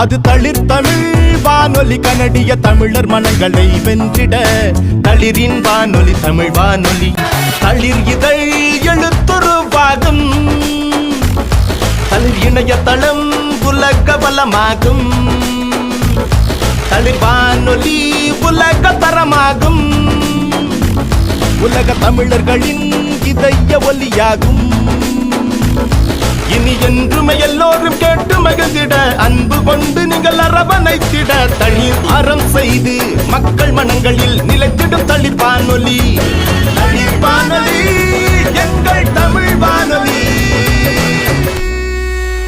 அது தளிர் தமிழ் வானொலி கனடிய தமிழர் மனங்களை வென்றிட. தளிரின் வானொலி தமிழ் வானொலி. தளிர் இதழ் எழுத்துருவாகும் தளிர் இணையதளம் உலக பலமாகும் தளிர் வானொலி உலக தரமாகும். உலக தமிழர்களின் இதய ஒலியாகும். இனி என்றுமை எல்லோரும் கேட்டுமை கொண்டு நீங்கள் அரவணைத்திட தளிர் அறம் செய்து மக்கள் மனங்களில் நிலைத்திடும் தளிர் வானொலி. தளிர் வானொலி எங்கள் தமிழ் வானொலி.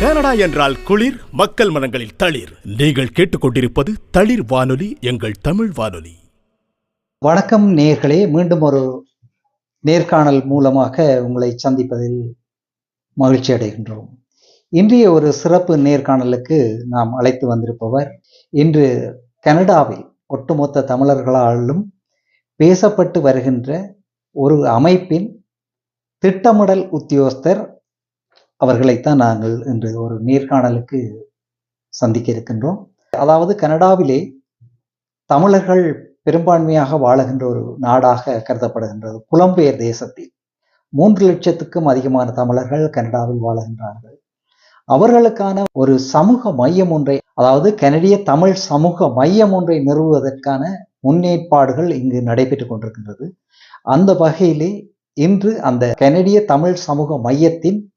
கனடா என்றால் குளிர் மக்கள் மனங்களில் தளிர். நீங்கள் கேட்டுக்கொண்டிருப்பது தளிர் வானொலி எங்கள் தமிழ் வானொலி. வணக்கம் நேர்களே மீண்டும் ஒரு நேர்காணல் மூலமாக உங்களை சந்திப்பதில் மகிழ்ச்சி அடைகின்றோம் இன்றைய ஒரு சிறப்பு நேர்காணலுக்கு நாம் அழைத்து வந்திருப்பவர் இன்று கனடாவில் ஒட்டுமொத்த தமிழர்களாலும் பேசப்பட்டு வருகின்ற ஒரு அமைப்பின் திட்டமிடல் உத்தியோகஸ்தர் அவர்களைத்தான் நாங்கள் இன்று ஒரு நேர்காணலுக்கு சந்திக்க இருக்கின்றோம். அதாவது கனடாவிலே தமிழர்கள் பெரும்பான்மையாக வாழுகின்ற ஒரு நாடாக கருதப்படுகின்றது. புலம்பெயர் தேசத்தில் மூன்று லட்சத்துக்கும் அதிகமான தமிழர்கள் கனடாவில் வாழுகின்றார்கள். அவர்களுக்கான ஒரு சமூக மையம் ஒன்றை அதாவது கனடிய தமிழ் சமூக மையம் ஒன்றை நிறுவுவதற்கான முன்னேற்பாடுகள் இங்கு நடைபெற்றுக் கொண்டிருக்கின்றது. அந்த வகையிலே இன்று அந்த கனடிய தமிழ் சமூக மையத்தின்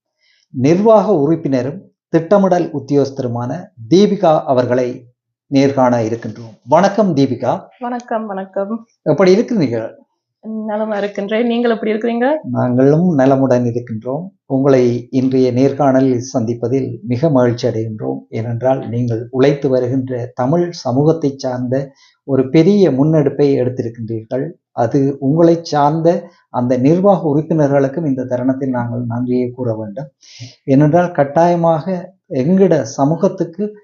நிர்வாக உறுப்பினரும் திட்டமிடல் உத்தியோகஸ்தருமான தீபிகா அவர்களை நேர்காண இருக்கின்றோம். வணக்கம் தீபிகா. வணக்கம் வணக்கம். எப்படி இருக்கிறீர்கள்? நலமா இருக்கின்றேன். நீங்கள் எப்படி இருக்கிறீங்க? நாங்களும் நலமுடன் இருக்கின்றோம். உங்களை இன்றைய நேர்காணலில் சந்திப்பதில் மிக மகிழ்ச்சி அடைகின்றோம். ஏனென்றால் நீங்கள் உழைத்து வருகின்ற தமிழ் சமூகத்தை சார்ந்த ஒரு பெரிய முன்னெடுப்பை எடுத்திருக்கின்றீர்கள். அது உங்களை சார்ந்த அந்த நிர்வாக உறுப்பினர்களுக்கும் இந்த தருணத்தில் நாங்கள் நன்றியை கூற வேண்டும். ஏனென்றால் கட்டாயமாக எங்கிட சமூகத்துக்கு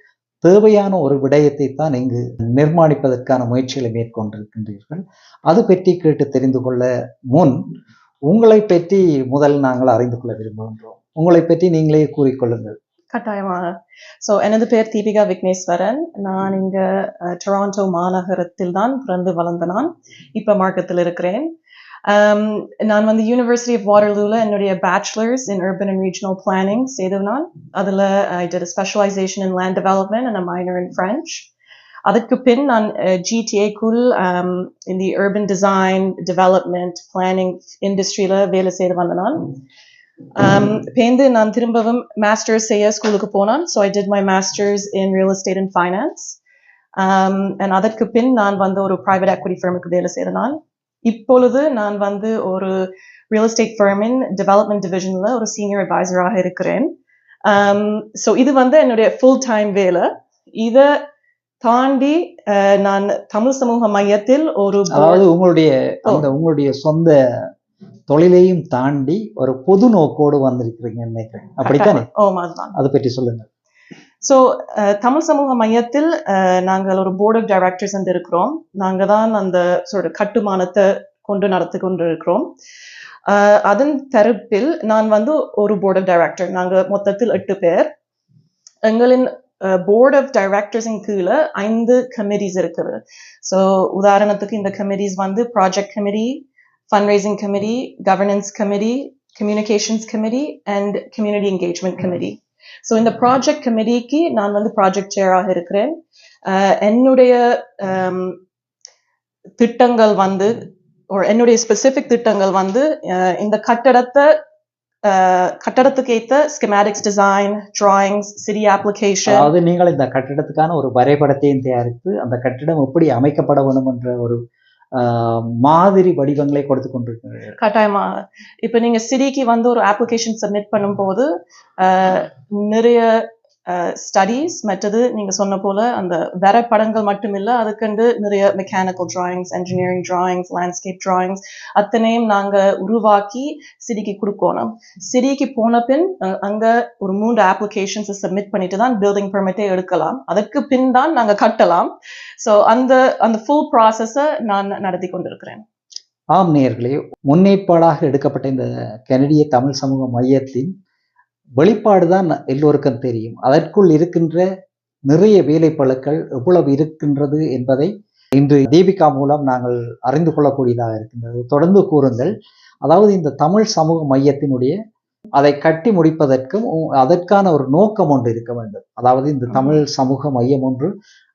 தேவையான ஒரு விடயத்தை தான் இங்கு நிர்மாணிப்பதற்கான முயற்சிகளை மேற்கொண்டிருக்கின்றீர்கள். அது பற்றி கேட்டு தெரிந்து கொள்ள முன் உங்களை பற்றி முதல் நாங்கள் அறிந்து கொள்ள விரும்புகின்றோம். உங்களை பற்றி நீங்களே கூறிக்கொள்ளுங்கள். கட்டாயமாக. ஸோ எனது பெயர் தீபிகா விக்னேஸ்வரன். நான் இங்க அஹ், டொராண்டோ மாநகரத்தில் தான் பிறந்து வளர்ந்த நான். இப்போ மார்க்கத்தில் இருக்கிறேன். Um, நான் வந்து யூனிவர்சிட்டி ஆஃப் வாட்டர்லூல என்னுடைய bachelors in urban and regional planning செய்தது நான் அதில் ஐ did a specialization in land development and a minor in French. அதற்கு பின் நான் ஜிடிஏக்குள் in the urban design development planning இண்டஸ்ட்ரியில் வேலை செய்து வந்த நான் Um, பேந்து நான் திரும்பவும் மாஸ்டர்ஸ் செய்ய ஸ்கூலுக்கு போனான். So I did my masters in real estate and finance and அதற்கு பின் நான் வந்து ஒரு ப்ரைவேட் equity ஃபர்முக்கு வேலை செய்கிறேன் நான் இப்பொழுது நான் வந்து ஒரு ரியல் எஸ்டேட் ஃபர்மின் டெவலப்மெண்ட் டிவிஷனில் ஒரு சீனியர் அட்வைசராக இருக்கிறேன். ஸோ இது வந்து என்னுடைய ஃபுல் டைம் வேலை. இதை தாண்டி நான் தமிழ் சமூக மையத்தில் ஒரு அதாவது உங்களுடைய அந்த உங்களுடைய சொந்த தொழிலையும் தாண்டி ஒரு பொது நோக்கோடு வந்திருக்கிறீங்கன்னு நினைக்கிறேன். அப்படித்தானே? அதை பற்றி சொல்லுங்க ஸோ uh, தமிழ் சமூக மையத்தில் அஹ், நாங்கள் ஒரு போர்ட் ஆஃப் டைரக்டர்ஸ் வந்து இருக்கிறோம் நாங்கள் தான் அந்த சொல்ற கட்டுமானத்தை கொண்டு நடத்தி கொண்டு இருக்கிறோம் uh, அதன் தரப்பில் நான் வந்து ஒரு போர்ட் ஆஃப் டைரக்டர் நாங்கள் மொத்தத்தில் எட்டு பேர். எங்களின் போர்ட் ஆஃப் டைரக்டர்ஸின் கீழே ஐந்து கமிட்டிஸ் இருக்குது. ஸோ உதாரணத்துக்கு இந்த கமிட்டிஸ் வந்து project committee fund committee governance committee communications committee and community engagement committee so இந்த ப்ராஜெக்ட் கமிட்டிக்கு நான் வந்து ப்ராஜெக்ட் சேராக இருக்கிறேன். என்னுடைய திட்டங்கள் வந்து என்னுடைய ஸ்பெசிஃபிக் திட்டங்கள் வந்து இந்த கட்டடத்தை கட்டடத்துக்கு ஏத்த schematics design drawings CD application அதாவது நீங்கள் இந்த கட்டடத்துக்கான ஒரு வரைபடத்தையும் தயாரித்து அந்த கட்டிடம் எப்படி அமைக்கப்பட வேண்டும் என்ற ஒரு மாதிரி வடிவங்களை கொடுத்து கொண்டிருக்கிறீர்கள் கட்டாயமா. இப்போ நீங்க சிடிக்கு வந்து ஒரு அப்ளிகேஷன் சப்மிட் பண்ணும்போது நிறைய ஸ்டடீஸ் மற்றது நீங்க சொன்ன போல அந்த வரைபடங்கள் மட்டும் இல்ல அதுக்கண்டு நிறைய mechanical drawings engineering drawings landscape drawings அத்தனையும் நாங்க உருவாக்கி சிடிக்கு கொடுக்கணும். சிடிக்கு போன பின் அங்கே அங்க ஒரு மூன்று அப்ளிகேஷன்ஸ் சப்மிட் பண்ணிட்டு தான் பில்டிங் பெர்மிட்டே எடுக்கலாம். அதற்கு பின் தான் நாங்க கட்டலாம். ஸோ அந்த அந்த ஃபுல் ப்ராசஸை நான் நடத்தி கொண்டிருக்கிறேன். ஆம் நேர்களே முன்னேற்பாடாக எடுக்கப்பட்ட இந்த கனடிய தமிழ் சமூக மையத்தின் வெளிப்பாடு தான் எல்லோருக்கும் தெரியும். அதற்குள் இருக்கின்ற நிறைய வேலைப்பளுக்கள் எவ்வளவு இருக்கின்றது என்பதை இன்று தீபிகா மூலம் நாங்கள் அறிந்து கொள்ளக்கூடியதாக இருக்கின்றது. தொடர்ந்து கூறுங்கள். அதாவது இந்த தமிழ் சமூக மையத்தினுடைய அதை கட்டி முடிப்பதற்கும் அதற்கான ஒரு நோக்கம் ஒன்று இருக்க வேண்டும். அதாவது இந்த தமிழ் சமூக மையம் ஒன்று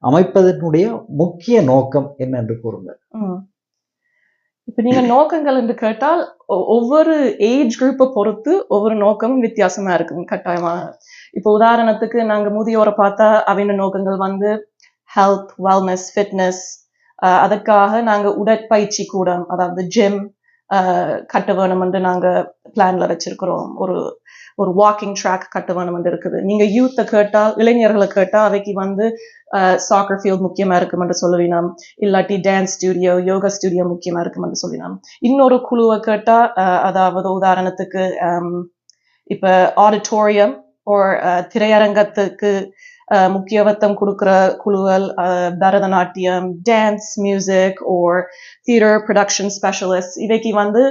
அமைப்பதனுடைய முக்கிய நோக்கம் என்ன என்று கூறுங்கள். இப்ப நீங்க நோக்கங்கள் என்று கேட்டால் ஒவ்வொரு ஏஜ் குரூப்பை பொறுத்து ஒவ்வொரு நோக்கமும் வித்தியாசமா இருக்கும் கட்டாயமா. இப்போ உதாரணத்துக்கு நாங்க முதியோரை பார்த்தா அவங்க நோக்கங்கள் வந்து ஹெல்த் வெல்னஸ் ஃபிட்னஸ் அதற்காக நாங்க உடற்பயிற்சி கூடம் அதாவது ஜிம் கட்ட வேணும் என்று நாங்க பிளான்ல வச்சிருக்கிறோம். ஒரு ஒரு வாக்கிங் ட்ராக் கட்டுமானம் வந்து இருக்குது. நீங்க யூத்தை கேட்டால் இளைஞர்களை கேட்டா அவைக்கு வந்து சாக்கர் ஃபீல்ட் முக்கியமா இருக்கும் என்று சொல்லுவீனாம். இல்லாட்டி டான்ஸ் ஸ்டுடியோ யோகா ஸ்டுடியோ முக்கியமா இருக்கும் என்று சொல்லினாம் இன்னொரு குழுவை கேட்டா அதாவது உதாரணத்துக்கு ஹம், இப்ப ஆடிட்டோரியம் ஒரு திரையரங்கத்துக்கு முக்கியத்துவம் கொடுக்குற குழுவல் Bharatanatyam dance music or theatre production specialist இவைக்கு வந்து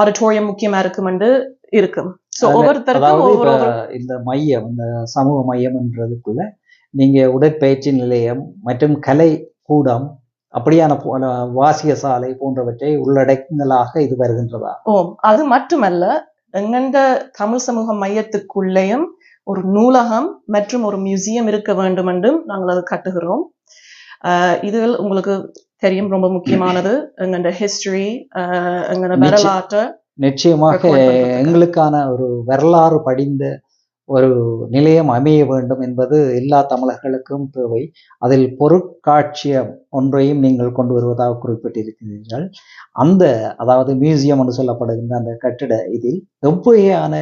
ஆடிட்டோரியம் முக்கியமா இருக்கும் என்று ஒவ்வொரு இந்த மையம் இந்த சமூக மையம்ன்றதுக்குள்ள நீங்க உடற்பயிற்சி நிலையம் மற்றும் கலை கூடம் அப்படியான வாசிய சாலை போன்றவற்றை உள்ளடங்கலாக இது வருகின்றதா ஓம் அது மட்டுமல்ல எங்கெந்த தமிழ் சமூக மையத்துக்குள்ளேயும் ஒரு நூலகம் மற்றும் ஒரு மியூசியம் இருக்க வேண்டும் என்றும் நாங்கள் அது கட்டுகிறோம் இதில் உங்களுக்கு தெரியும் ரொம்ப முக்கியமானது எங்கண்ட ஹிஸ்டரி எங்கண்ட நிச்சயம். வரலாற்று நிச்சயமாக. எங்களுக்கான ஒரு வரலாறு படிந்த ஒரு நிலையம் அமைய வேண்டும் என்பது எல்லா தமிழர்களுக்கும் தேவை. அதில் பொருட்காட்சியம் ஒன்றையும் நீங்கள் கொண்டு வருவதாக குறிப்பிட்டிருக்கிறீர்கள். அந்த அதாவது மியூசியம் என்று சொல்லப்படுகின்ற அந்த கட்டிட இதில் எவ்வகையான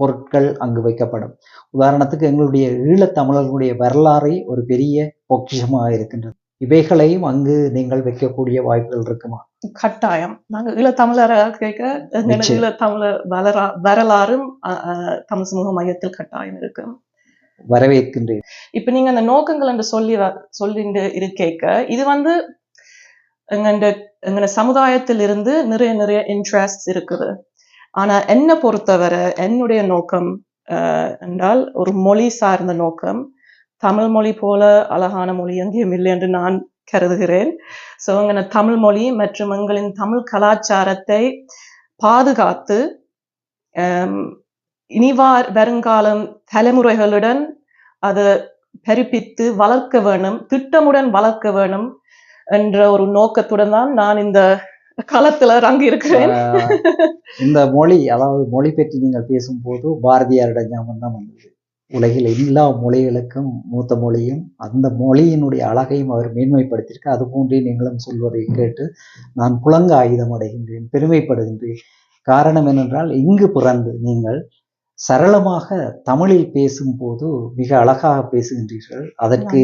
பொருட்கள் அங்கு வைக்கப்படும். உதாரணத்துக்கு எங்களுடைய ஈழத்தமிழர்களுடைய வரலாறை ஒரு பெரிய பொக்கிஷமாக இருக்கின்றது. இவைகளையும் அங்கு நீங்கள் வைக்கக்கூடிய வாய்ப்புகள் இருக்குமா? கட்டாயம். நாங்க ஈழத்தமிழராக கேட்க நிச்சயம். ஈழத்தமிழர் வரலா வரலாறும் தமிழ் சமூக மையத்தில் கட்டாயம் இருக்கு. வரவேற்கின்றேன். இப்ப நீங்க அந்த நோக்கங்கள் என்று சொல்லி சொல்லிட்டு இருக்கேக்க இது வந்து எங்கண்ட எங்கட சமுதாயத்திலிருந்து நிறைய நிறைய இன்ட்ரெஸ்ட் இருக்குது. ஆனா என்னை பொறுத்தவரை என்னுடைய நோக்கம் என்றால் ஒரு மொழி சார்ந்த நோக்கம் தமிழ் மொழி போல அழகான மொழி எங்கேயும் இல்லை என்று நான் கருதுகிறேன். ஸோ எங்கள் தமிழ் மொழி மற்றும் எங்களின் தமிழ் கலாச்சாரத்தை பாதுகாத்து ஆம், வருங்காலம் தலைமுறைகளுடன் அதை பெருப்பித்து வளர்க்க வேணும் திட்டமுடன் வளர்க்க வேணும் என்ற ஒரு நோக்கத்துடன் தான் நான் இந்த களத்துல இறங்கி இருக்கிறேன் இந்த மொழி அதாவது மொழி பற்றி நீங்கள் பேசும்போது பாரதியாரிடம் ஞாபகம் தான் வந்தது. உலகில் எல்லா மொழிகளுக்கும் மூத்த மொழியும் அந்த மொழியினுடைய அழகையும் அவர் மேன்மைப்படுத்தியிருக்க. அது போன்றே நீங்களும் சொல்வதை கேட்டு நான் புலங்க ஆயுதம் அடைகின்றேன் பெருமைப்படுகின்றேன். காரணம் என்னென்றால் இங்கு பிறந்து நீங்கள் சரளமாக தமிழில் பேசும்போது மிக அழகாக பேசுகின்றீர்கள். அதற்கு.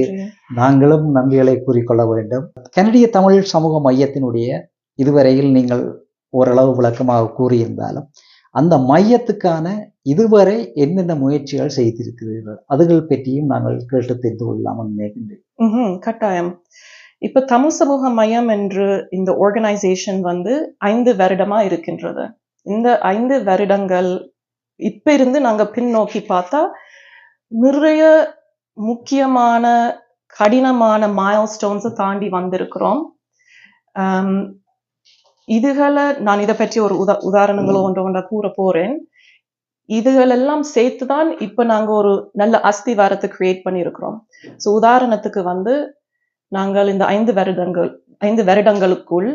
நாங்களும் நன்றிகளை கூறிக்கொள்ள வேண்டும். கனடிய தமிழ் சமூக மையத்தினுடைய இதுவரையில் நீங்கள் ஓரளவு விளக்கமாக கூறியிருந்தாலும் அந்த மையத்துக்கான இதுவரை என்னென்ன முயற்சிகள் செய்திருக்கிறீர்கள்? அதுகள் பற்றியும் நாங்கள் கேட்டு தெரிந்து கொள்ளலாம் நினைக்கின்றேன். கட்டாயம். இப்ப தமிழ் சமூக மையம் என்று இந்த ஆர்கனைசேஷன் வந்து ஐந்து வருடமா இருக்கின்றது. இந்த ஐந்து வருடங்கள் இப்ப இருந்து நாங்க பின்னோக்கி பார்த்தா நிறைய முக்கியமான கடினமான மைல் ஸ்டோன்ஸை தாண்டி வந்திருக்கிறோம். இதுகளை நான் இதை பற்றி ஒரு உதா உதாரணங்களோ ஒன்று ஒன்றா கூற போறேன். இதுகளெல்லாம் சேர்த்து தான் இப்ப நாங்க ஒரு நல்ல அஸ்திவாரத்தை கிரியேட் பண்ணியிருக்கிறோம். ஸோ உதாரணத்துக்கு வந்து நாங்கள் இந்த ஐந்து வருடங்கள் ஐந்து வருடங்களுக்குள்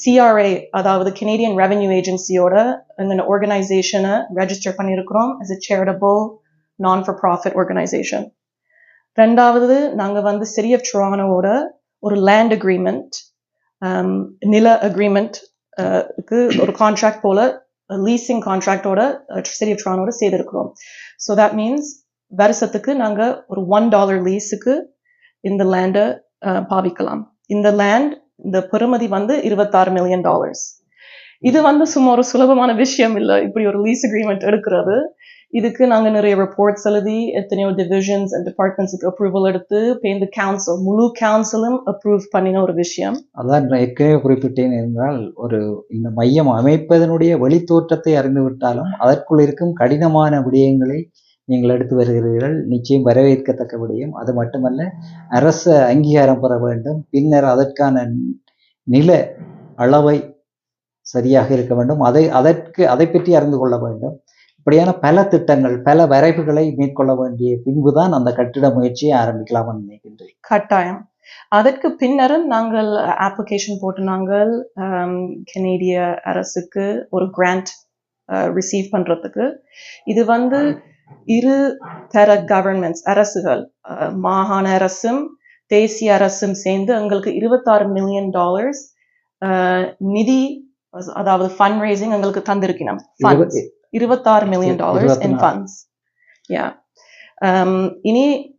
சிஆர்ஏ அதாவது கெனேடியன் ரெவென்யூ ஏஜென்சியோட எங்கள் ஆர்கனைசேஷனை ரெஜிஸ்டர் பண்ணியிருக்கிறோம் as a charitable non for profit organisation ரெண்டாவது நாங்கள் வந்து சிட்டி ஆஃப் ட்ரானோட ஒரு லேண்ட் அக்ரிமெண்ட் Um, நில அக்ரிமெண்ட்க்கு uh, ஒரு கான்ட்ராக்ட் போல லீசிங் கான்ட்ராக்டோட சிட்டி ஆஃப் ட்ரானோட செய்திருக்கிறோம். ஸோ தட் மீன்ஸ் வருஷத்துக்கு நாங்கள் ஒரு ஒன் டாலர் லீஸுக்கு இந்த லேண்டை uh, பாவிக்கலாம். இந்த லேண்ட் இந்த பெறுமதி வந்து இருபத்தாறு மில்லியன் டாலர்ஸ் இது வந்து சும்மா ஒரு சுலபமான விஷயம் இல்லை. இப்படி ஒரு லீஸ் அக்ரிமெண்ட் எடுக்கிறது. இதுக்கு நாங்க நிறைய ரிப்போர்ட்ஸ் எழுதி எத்தனையோ டிவிஷன்ஸ் அண்ட் டிபார்ட்மெண்ட்ஸுக்கு அப்ரூவல் எடுத்து இப்போ இந்த கவுன்சில் முழு கவுன்சிலும் அப்ரூவ் பண்ணின ஒரு விஷயம். அதான் நான் ஏற்கனவே குறிப்பிட்டேன் என்றால் ஒரு இந்த மையம் அமைப்பதனுடைய வெளித்தோற்றத்தை அறிந்து விட்டாலும் அதற்குள் இருக்கும் கடினமான விடயங்களை நீங்கள் எடுத்து வருகிறீர்கள். நிச்சயம் வரவேற்கத்தக்க விடயம். அது மட்டுமல்ல அரச அங்கீகாரம் பெற வேண்டும். பின்னர் அதற்கான நில அளவை சரியாக இருக்க வேண்டும். அதை அதற்கு அதை பற்றி அறிந்து கொள்ள வேண்டும். இப்படியான பல திட்டங்கள் பல வரைவுகளை மேற்கொள்ள வேண்டிய பின்புதான் அந்த கட்டிட முயற்சியை ஆரம்பிக்கலாம் நினைக்கின்றேன். கட்டாயம். அதற்கு பின்னரும் நாங்கள் அப்ளிகேஷன் போட்டு நாங்கள் கனேடிய அரசுக்கு ஒரு கிராண்ட் ரிசீவ் பண்றதுக்கு. இது வந்து இரு தர கவர்மெண்ட்ஸ் அரசுகள் மாகாண அரசும் தேசிய அரசும் சேர்ந்து எங்களுக்கு இருபத்தாறு மில்லியன் டாலர்ஸ் நிதி அதாவது ஃபண்ட் ரைசிங் எங்களுக்கு தந்திருக்கணும். Funds. இருபத்தி- இருபத்தாறு மில்லியன் டாலர்ஸ் இன். ஃபண்ட்ஸ் யா இனி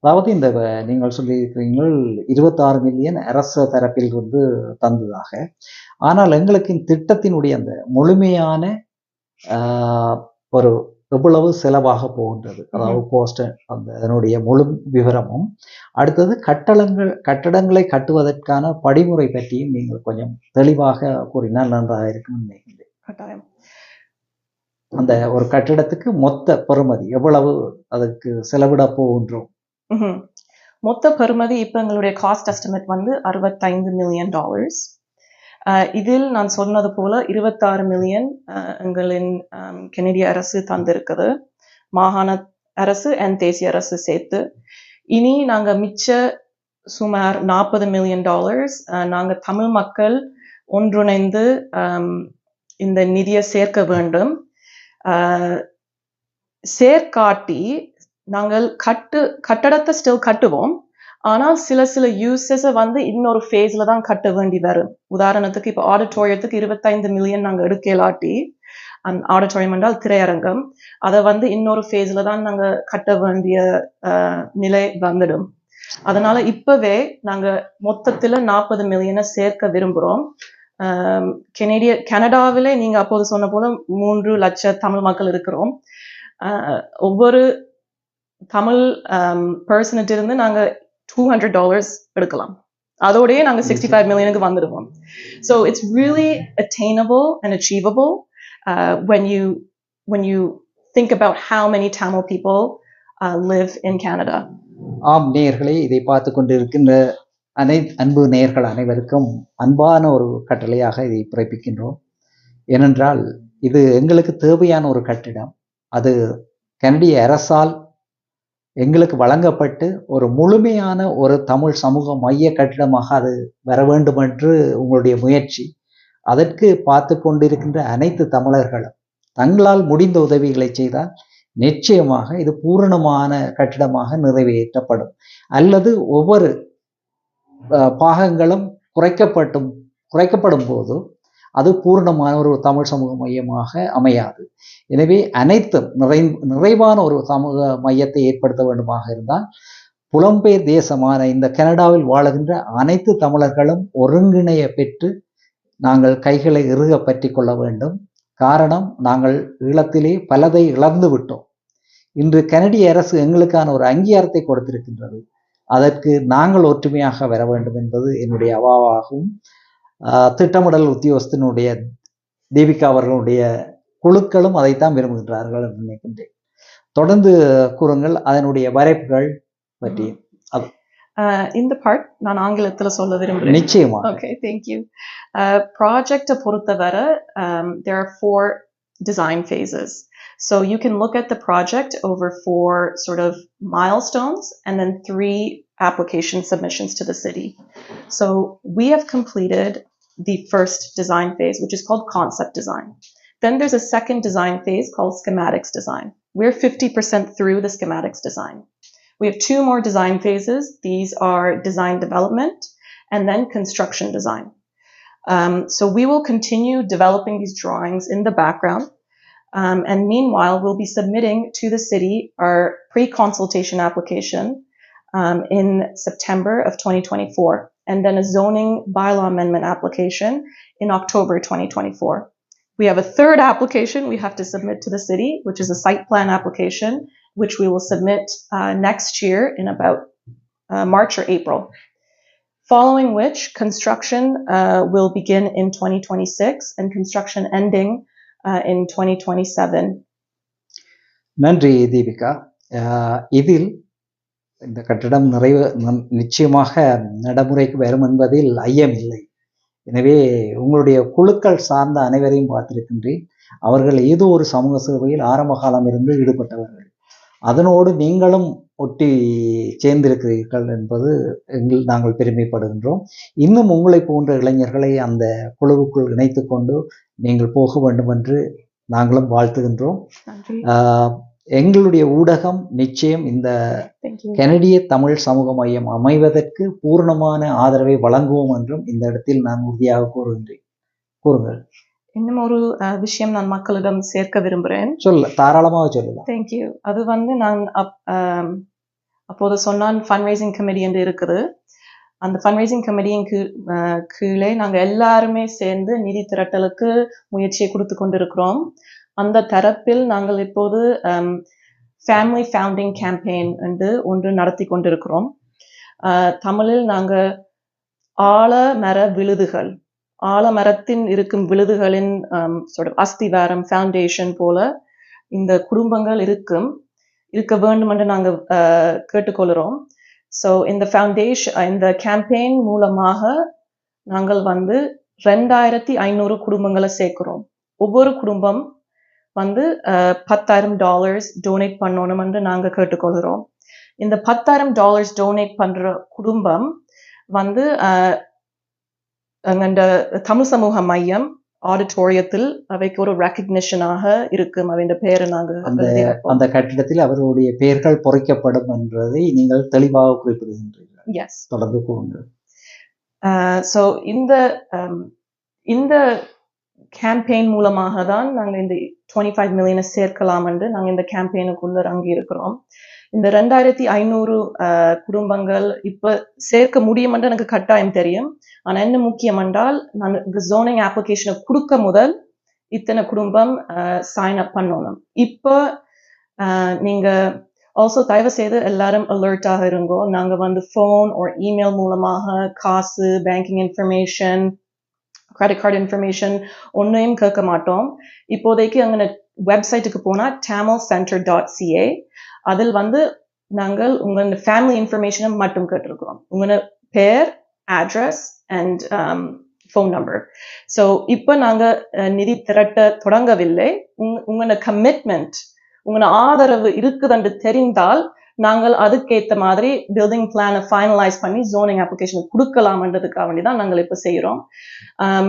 அதாவது இந்த நீங்கள் சொல்லியிருக்கிறீர்கள் இருபத்தாறு மில்லியன் அரச தரப்பில் இருந்து தந்ததாக. ஆனால் எங்களுக்கு திட்டத்தினுடைய அந்த முழுமையான ஒரு எவ்வளவு செலவாக போகின்றது. அதாவது போஸ்டர் அந்த அதனுடைய முழு விவரமும். அடுத்தது கட்டடங்கள் கட்டடங்களை கட்டுவதற்கான படிமுறை பற்றியும் நீங்கள் கொஞ்சம் தெளிவாக கூறினால் நன்றாக இருக்கும்னு நினைக்கின்றேன். கட்டாயம். அந்த ஒரு கட்டிடத்துக்கு மொத்த பெறுமதி எவ்வளவு அதுக்கு செலவிட போகின்றோம்? மொத்த பெறுமதி இப்போ எங்களுடைய காஸ்ட் எஸ்டிமேட் வந்து அறுபத்தைந்து மில்லியன் டாலர்ஸ் இதில் நான் சொன்னது போல இருபத்தாறு மில்லியன் எங்களின் கெனடிய அரசு தந்திருக்குது. மாகாண அரசு அண்ட் தேசிய அரசு சேர்த்து. இனி நாங்கள் மிச்ச சுமார் நாற்பது மில்லியன் டாலர்ஸ் நாங்கள் தமிழ் மக்கள் ஒன்றிணைந்து இந்த நிதியை சேர்க்க வேண்டும். சேர்க்காட்டி நாங்கள் கட்டு கட்டடத்தை ஸ்டில் கட்டுவோம். ஆனால் சில சில யூசஸை வந்து இன்னொரு ஃபேஸ்ல தான் கட்ட வேண்டி வரும். உதாரணத்துக்கு இப்போ ஆடிட்டோரியத்துக்கு இருபத்தைந்து மில்லியன் நாங்கள் எடுக்கலாட்டி அந்த ஆடிட்டோரியம் என்றால் திரையரங்கம். அதை வந்து இன்னொரு ஃபேஸ்ல தான் நாங்கள் கட்ட வேண்டிய நிலை வந்துடும். அதனால இப்பவே நாங்க மொத்தத்துல நாற்பது மில்லியனை சேர்க்க விரும்புறோம். கெனடிய கனடாவிலே நீங்க அப்போது சொன்ன போல மூன்று லட்ச தமிழ் மக்கள் இருக்கிறோம். ஒவ்வொரு தமிழ் பர்சன்ட்டு இருந்து நாங்க டூ ஹண்ட்ரட் டாலர்ஸ் எடுக்கலாம். அதோடயே நாங்க சிக்ஸ்டி ஃபைவ் மில்லியனுக்கு வந்துடுவோம் so it's really attainable and achievable when you when you think about how many Tamil people uh, live in Canada. ஆம் நேயர்களே இதை பார்த்து கொண்டிருக்கின்ற அனை அன்பு நேயர்கள் அனைவருக்கும் அன்பான ஒரு கட்டளையாக இதை பிறப்பிக்கின்றோம். ஏனென்றால் இது எங்களுக்கு தேவையான ஒரு கட்டிடம். அது கனடிய அரசால் எங்களுக்கு வழங்கப்பட்டு ஒரு முழுமையான ஒரு தமிழ் சமூக மைய கட்டிடமாக அது வர வேண்டும் என்று உங்களுடைய முயற்சி. அதற்கு பார்த்து கொண்டிருக்கின்ற அனைத்து தமிழர்களும் தங்களால் முடிந்த உதவிகளை செய்தால் நிச்சயமாக இது பூரணமான கட்டிடமாக நிறைவேற்றப்படும். அல்லது ஒவ்வொரு பாகங்களும் குறைக்கப்பட்டும் குறைக்கப்படும் போது அது பூரணமான ஒரு தமிழ் சமூக மையமாக அமையாது. எனவே அனைத்தும் நிறை நிறைவான ஒரு சமூக மையத்தை ஏற்படுத்த வேண்டுமாக இருந்தால் புலம்பெயர் தேசமான இந்த கனடாவில் வாழுகின்ற அனைத்து தமிழர்களும் ஒருங்கிணைய பெற்று நாங்கள் கைகளை இறுக பற்றி கொள்ள வேண்டும். காரணம் நாங்கள் ஈழத்திலே பலதை இழந்து விட்டோம். இன்று கனடிய அரசு எங்களுக்கான ஒரு அங்கீகாரத்தை கொடுத்திருக்கின்றது. அதற்கு நாங்கள் ஒற்றுமையாக வர வேண்டும் என்பது என்னுடைய அவாவாகவும் திட்டமிடல் உத்தியோகத்தினுடைய தீபிகா அவர்களுடைய குழுக்களும் அதைத்தான் விரும்புகின்றார்கள் என்று நினைக்கின்றேன் தொடர்ந்து கூறுங்கள் அதனுடைய வரைப்புகள் பற்றி இந்த part நான் ஆங்கிலத்துல சொல்ல விரும்புகிறேன் thank you. Uh, project பொறுத்தவரை, there are four design phases. So you can look at the project over four sort of milestones and then three application submissions to the city. So we have completed the first design phase, which is called concept design. Then there's a second design phase called schematics design. We're 50% through the schematics design. We have two more design phases. These are design development and then construction design. Um, so we will continue developing these drawings in the background. Um, and meanwhile, we'll be submitting to the city our pre-consultation application um, in September of 2024, and then a zoning bylaw amendment application in October 2024. We have a third application we have to submit to the city, which is a site plan application, which we will submit uh, next year in about uh, March or April. Following which, construction uh, will begin in 2026 and construction ending in twenty twenty 2027. நன்றி தீபிகா. ஆஹ் இதில் இந்த கட்டிடம் நிறைவு நம்- நிச்சயமாக நடைமுறைக்கு வரும் என்பதில் ஐயமில்லை எனவே உங்களுடைய குழுக்கள் சார்ந்த அனைவரையும் பார்த்திருக்கின்றேன். அவர்கள் ஏதோ ஒரு சமூக சேவையில் ஆரம்ப காலம் இருந்து ஈடுபட்டவர்கள். அதனோடு நீங்களும் ஒட்டி சேர்ந்திருக்கிறீர்கள் என்பது எங்கள் நாங்கள் பெருமைப்படுகின்றோம். இன்னும் உங்களை போன்ற இளைஞர்களை அந்த குழுவுக்குள் இணைத்து கொண்டு நீங்கள் போக வேண்டும் என்று நாங்களும் வாழ்த்துகின்றோம். எங்களுடைய ஊடகம் நிச்சயம் இந்த கனடிய தமிழ் சமூக மையம் அமைவதற்கு பூர்ணமான ஆதரவை வழங்குவோம் என்றும் இந்த இடத்தில் நான் உறுதியாக கூறுகின்றேன். கூறுங்கள். இன்னும் ஒரு விஷயம் நான் மக்களிடம் சேர்க்க விரும்புகிறேன் சொல்ல தாராளமாக சொல்லலாம் தேங்க்யூ அது வந்து நான் அப்போது சொன்னான் ஃபண்ட் ரைசிங் கமிட்டி என்று இருக்குது. அந்த ஃபண்ட் ரைசிங் கமிட்டியின் கீழ் நாங்கள் எல்லாருமே சேர்ந்து நிதி திரட்டலுக்கு முயற்சியை கொடுத்து கொண்டிருக்கிறோம். அந்த தரப்பில் நாங்கள் இப்போது ஃபேமிலி ஃபவுண்டிங் கேம்பெயின் என்று ஒன்று நடத்தி கொண்டிருக்கிறோம். தமிழில் நாங்கள் ஆலமர விழுதுகள் ஆலமரத்தின் இருக்கும் விழுதுகளின் ஆம், அஸ்திவாரம் ஃபவுண்டேஷன் போல இந்த குடும்பங்கள் இருக்கும். இருக்க வேண்டும் என்று நாங்கள் கேட்டுக்கொள்கிறோம். ஸோ இந்த ஃபவுண்டேஷன் இந்த கேம்பெயின் மூலமாக நாங்கள் வந்து ரெண்டாயிரத்தி ஐநூறு குடும்பங்களை சேர்க்கிறோம். ஒவ்வொரு குடும்பம் வந்து பத்தாயிரம் டாலர்ஸ் டொனேட் பண்ணணும் என்று நாங்கள் கேட்டுக்கொள்கிறோம். இந்த பத்தாயிரம் டாலர்ஸ் டொனேட் பண்ணுற குடும்பம் வந்து எங்கண்ட தமிழ் சமூக மையம் ஆடிட்டோரியத்தில் அவைக்கு ஒரு ரெக்கக்னிஷனாக இருக்கும் அவன் பேரை நாங்கள் அந்த. அந்த கட்டிடத்தில் அவர்களுடைய பெயர்கள் பொறிக்கப்படும் என்பதை நீங்கள் தெளிவாக குறிப்பிடுகின்றீர்கள் Yes. தொடர்ந்து கூறுங்கள் ஸோ இந்த இந்த கேம்பெயின் மூலமாக தான் நாங்கள் இந்த டுவெண்ட்டி ஃபைவ் மில்லியனை சேர்க்கலாம் என்று நாங்கள் இந்த கேம்பெயினுக்குள்ள இறங்கி இருக்கிறோம் இந்த ரெண்டாயிரத்தி ஐநூறு குடும்பங்கள் இப்போ சேர்க்க முடியுமென்று எனக்கு கட்டாயம் தெரியும். ஆனால் என்ன முக்கியம் என்றால் நான் ஜோனிங் அப்ளிகேஷனை கொடுக்க முதல் இத்தனை குடும்பம் சைன் அப் பண்ணணும். இப்போ நீங்கள் ஆல்சோ தயவு செய்து எல்லாரும் அலர்ட்டாக இருங்கோ. நாங்கள் வந்து ஃபோன் ஒரு இமெயில் மூலமாக காசு banking information credit card information ஒன்றையும் கேட்க மாட்டோம். இப்போதைக்கு அங்கே வெப்சைட்டுக்கு போனால் டேமல் சென்டர் டாட் சிஏ அதில் வந்து நாங்கள் உங்களோட ஃபேமிலி இன்ஃபர்மேஷனை மட்டும் கேட்டிருக்கிறோம். உங்களோட பேர் address and phone number so இப்போ நாங்கள் நிதி திரட்ட தொடங்கவில்லை. உங் உங்களோட கமிட்மெண்ட் உங்களோட ஆதரவு இருக்குதுன்னு தெரிந்தால் நாங்கள் அதுக்கேற்ற மாதிரி பில்டிங் பிளானை ஃபைனலைஸ் பண்ணி ஜோனிங் அப்ளிகேஷன் கொடுக்கலாம்ன்றதுக்காக வேண்டி தான் நாங்கள் இப்போ செய்கிறோம்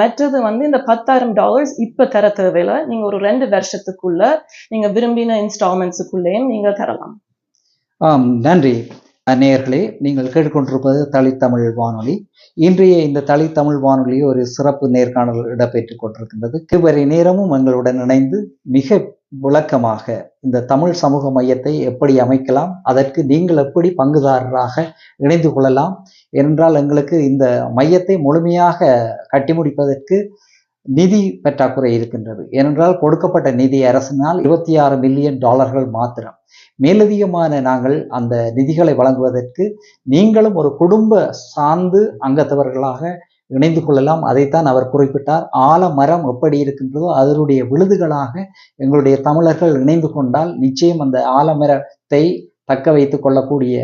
மற்றது வந்து இந்த பத்தாயிரம் டாலர்ஸ் இப்போ தர தேவையில்லை. நீங்கள் ஒரு ரெண்டு வருஷத்துக்குள்ள நீங்கள் விரும்பின இன்ஸ்டால்மெண்ட்ஸுக்குள்ளேயும் நீங்கள் தரலாம். ஆம் நன்றி. நேயர்களே நீங்கள் கேட்டுக்கொண்டிருப்பது தளித்தமிழ் வானொலி. இன்றைய இந்த தளித்தமிழ் வானொலி ஒரு சிறப்பு நேர்காணல் இடம்பெற்றுக் கொண்டிருக்கின்றது. இதுவரை நேரமும் எங்களுடன் இணைந்து மிக விளக்கமாக இந்த தமிழ் சமூக மையத்தை எப்படி அமைக்கலாம் அதற்கு நீங்கள் எப்படி பங்குதாரராக இணைந்து கொள்ளலாம் என்றால் எங்களுக்கு இந்த மையத்தை முழுமையாக கட்டி முடிப்பதற்கு நிதி பற்றாக்குறை இருக்கின்றது. ஏனென்றால் கொடுக்கப்பட்ட நிதி அரசினால் இருபத்தி ஆறு மில்லியன் டாலர்கள் மாத்திரம். மேலதிகமான நாங்கள் அந்த நிதிகளை வழங்குவதற்கு நீங்களும் ஒரு குடும்ப சார்ந்து அங்கத்தவர்களாக இணைந்து கொள்ளலாம். அதைத்தான் அவர் குறிப்பிட்டார். ஆலமரம் எப்படி இருக்கின்றதோ அதனுடைய விழுதுகளாக எங்களுடைய தமிழர்கள் இணைந்து கொண்டால் நிச்சயம் அந்த ஆலமரத்தை தக்க வைத்துக் கொள்ளக்கூடிய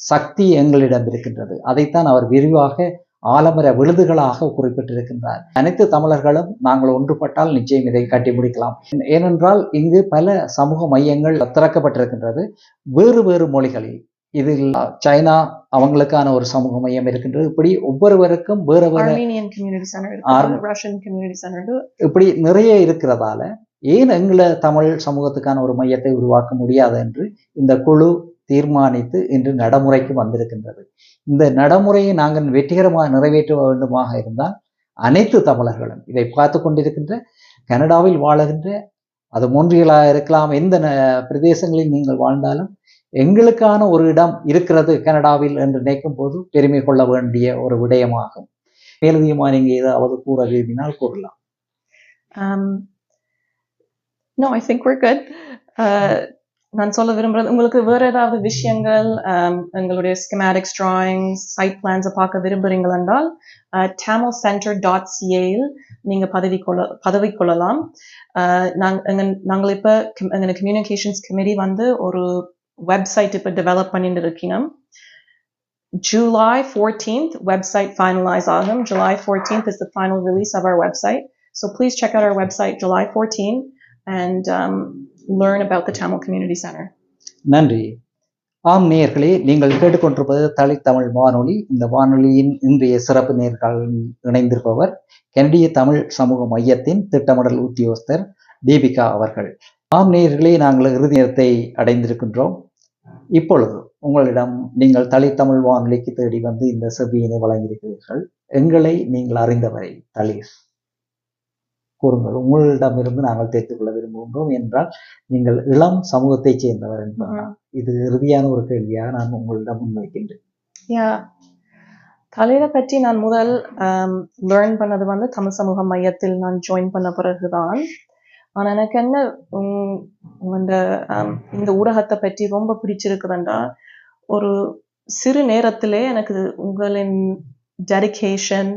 சக்தி எங்களிடம் இருக்கின்றது. அதைத்தான் அவர் விரிவாக ஆலமர விழுதுகளாக குறிப்பிட்டிருக்கின்றார். அனைத்து தமிழர்களும் நாங்கள் ஒன்றுபட்டால் நிச்சயம் இதை கட்டி முடிக்கலாம். ஏனென்றால் இங்கு பல சமூக மையங்கள் திறக்கப்பட்டிருக்கின்றது. வேறு வேறு மொழிகளில் இதில் சைனா அவங்களுக்கான ஒரு சமூக மையம் இருக்கின்றது. இப்படி ஒவ்வொருவருக்கும் வேறு வேறு இப்படி நிறைய இருக்கிறதால ஏன் எங்களை தமிழ் சமூகத்துக்கான ஒரு மையத்தை உருவாக்க முடியாது என்று இந்த குழு தீர்மானித்து இன்று நடைமுறைக்கு வந்திருக்கின்றது. இந்த நடைமுறையை நாங்கள் வெற்றிகரமாக நிறைவேற்ற வேண்டுமாக இருந்தால் அனைத்து தமிழர்களும் இதை பார்த்து கொண்டிருக்கின்ற கனடாவில் வாழுகின்ற அது மொன்றியலாக இருக்கலாம் எந்த பிரதேசங்களில் நீங்கள் வாழ்ந்தாலும் எங்களுக்கான ஒரு இடம் இருக்கிறது கனடாவில் என்று நினைக்கும் போது பெருமை கொள்ள வேண்டிய ஒரு விடயமாகும். மேலதிகமாக நீங்க ஏதாவது கூற விரும்பினால் கூறலாம். No I think we're good. Uh, நான் சொல்ல விரும்புறது உங்களுக்கு வேற ஏதாவது விஷயங்கள் um, எங்களுடைய ஸ்கெமேட்டிக்ஸ் டிராயிங்ஸ் சைட் பிளான்ஸை பார்க்க விரும்புறீங்கள் என்றால் டேமோ சென்டர் டாட் சிஏயில் நீங்கள் பதவி கொள்ள பதவி கொள்ளலாம். Uh, நாங்கள் நாங்க எங்க- நாங்கள் இப்போ எங்கள் கம்யூனிகேஷன்ஸ் கமிட்டி வந்து ஒரு வெப்சைட் இப்போ டெவலப் பண்ணிட்டு இருக்கீங்க July 14th, website finalize ஆகும். July 14th is the final release of our website. So please check out our website July 14 and um, learn about the Tamil Community Center. நன்றி ஆம் நேயர்களே நீங்கள் கேட்டுக்கொண்டிருப்பது தலித்தமிழ் வானொலி இந்த வானொலியின் இன்றைய சிறப்பு நேர்காணலில் இணைந்திருப்பவர் கனடிய தமிழ் சமூக மையத்தின் திட்டமிடல் உத்தியோகஸ்தர் தீபிகா அவர்கள் ஆம் நேயர்களே நாங்கள் இறுதி நேரத்தை அடைந்திருக்கின்றோம் இப்பொழுது உங்களிடம் நீங்கள் தலித்தமிழ் வானொலிக்கு தேடி வந்து இந்த செவ்வியினை வழங்கியிருக்கிறீர்கள். எங்களை நீங்கள் அறிந்தவரை தளிர் கூறுங்கள் உங்களிடமிருந்து நாங்கள் தெரிந்து கொள்ள விரும்புகின்றோம் என்றால் நீங்கள் இளம் சமூகத்தைச் சேர்ந்தவர் என்பதால் இது இறுதியான ஒரு கேள்வியாக நான் உங்களிடம் முன்வைக்கின்றேன். தலையில பற்றி நான் முதல் லேர்ன் பண்ணது வந்து தமிழ் சமூக மையத்தில் நான் ஜாயின் பண்ண பிறகுதான். ஆனால் எனக்கு என்ன உம், இந்த இந்த ஊடகத்தை பற்றி ரொம்ப பிடிச்சிருக்குதுன்றா ஒரு சிறு நேரத்திலே எனக்கு உங்களின் டெடிக்கேஷன்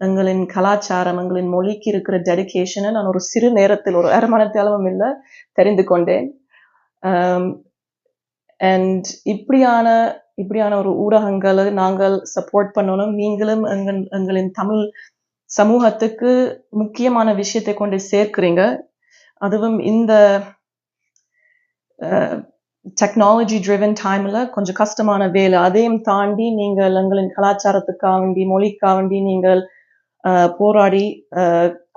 எங்களின் கலாச்சாரம் எங்களின் மொழிக்கு இருக்கிற டெடிக்கேஷனை நான் ஒரு சிறு நேரத்தில் ஒரு அரை மணத்தளவும் இல்லை தெரிந்து கொண்டேன். அண்ட் இப்படியான இப்படியான ஒரு ஊடகங்களை நாங்கள் சப்போர்ட் பண்ணணும். நீங்களும் எங்கள் எங்களின் தமிழ் சமூகத்துக்கு முக்கியமான விஷயத்தை கொண்டு சேர்க்கிறீங்க. அதுவும் இந்த டெக்னாலஜி ட்ரிவன் டைம்ல கொஞ்சம் கஷ்டமான வேலை. அதையும் தாண்டி நீங்கள் எங்களின் கலாச்சாரத்துக்காக வேண்டி மொழிக்காக வேண்டி நீங்கள் போராடி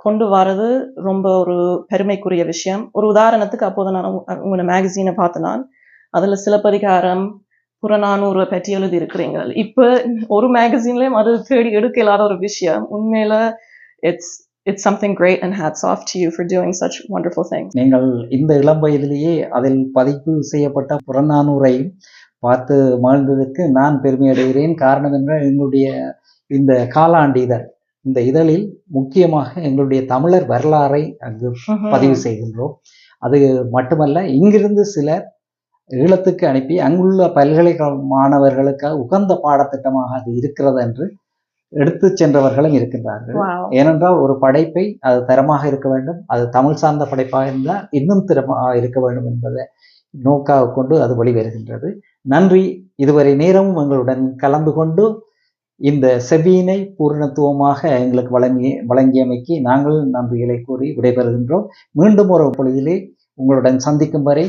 கொண்டு வர்றது ரொம்ப ஒரு பெருமைக்குரிய விஷயம். ஒரு உதாரணத்துக்கு அப்போது நான் உங்களோட மேகசீனை பார்த்து நான். அதில் சிலப்பதிகாரம் புறநானூறு பற்றி எழுதி இருக்கிறீங்க இப்ப ஒரு மேகசீன்லயும் அது தேடி எடுக்க இல்லாத ஒரு விஷயம். உண்மையில it's it's something great and hats off to you for doing such wonderful things நீங்கள் இந்த இளம் வயதிலேயே அதில் பதிப்பு செய்யப்பட்ட புறநானூரையும் பார்த்து மகிழ்ந்ததற்கு நான் பெருமை அடைகிறேன். காரணம் என்றால் எங்களுடைய இந்த காலாண்டு இதழ் இந்த இதழில் முக்கியமாக எங்களுடைய தமிழர் வரலாறை அங்கு பதிவு செய்கின்றோம். அது மட்டுமல்ல இங்கிருந்து சிலர் ஈழத்துக்கு அனுப்பி அங்குள்ள பல்கலைக்கழக மாணவர்களுக்கு உகந்த பாடத்திட்டமாக அது இருக்கிறது என்று எடுத்து சென்றவர்களும் இருக்கின்றார்கள். ஏனென்றால் ஒரு படைப்பை அது தரமாக இருக்க வேண்டும். அது தமிழ் சார்ந்த படைப்பாக இருந்தால் இன்னும் திறமாக இருக்க வேண்டும் என்பதை நோக்காக கொண்டு அது வெளிவருகின்றது நன்றி. இதுவரை நேரமும் எங்களுடன் கலந்து கொண்டு இந்த செவியினை பூரணத்துவமாக எங்களுக்கு வழங்கி வழங்கியமைக்கு நாங்கள் நன்றிகளை கூறி விடைபெறுகின்றோம். மீண்டும் ஒரு பொழுதிலே உங்களுடன் சந்திக்கும் வரை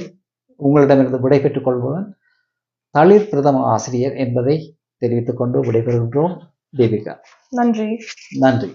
உங்களிடமிருந்து விடைபெற்றுக் கொள்பவன் தளிர் பிரதம ஆசிரியர் என்பதை தெரிவித்துக் கொண்டு விடைபெறுகின்றோம். தேவிகா நன்றி. நன்றி.